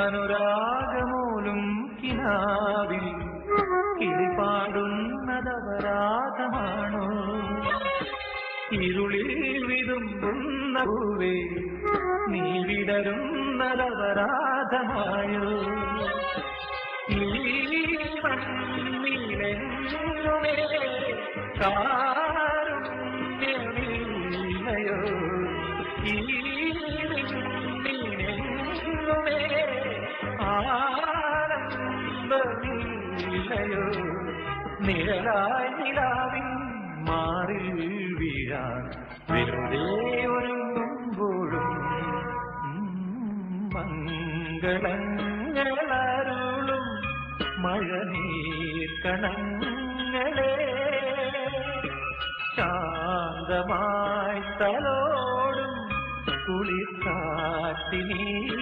അനുരാഗമൂലും കിനാവിൽ കിളിപാടുന്നതപരാഗമാണോ? ഇരുളിൽ വിതുമ്പുന്ന പൂവേ നീ വിടരുന്നതപരാധമായോ ഈ മണ്ണിലെങ്ങുമേ കാരുണ്യമില്ലയോ ആനന്ദമില്ലയോ? നിഴലായി നിലാവിൻ മാറിൽ വീഴാൻ വെറുതെ ഒരുങ്ങുമ്പോഴും മംഗളങ്ങളരുളും മഴനീർക്കണങ്ങളെ ശാന്തമായി തലോടും കുളിർക്കാറ്റിനീണ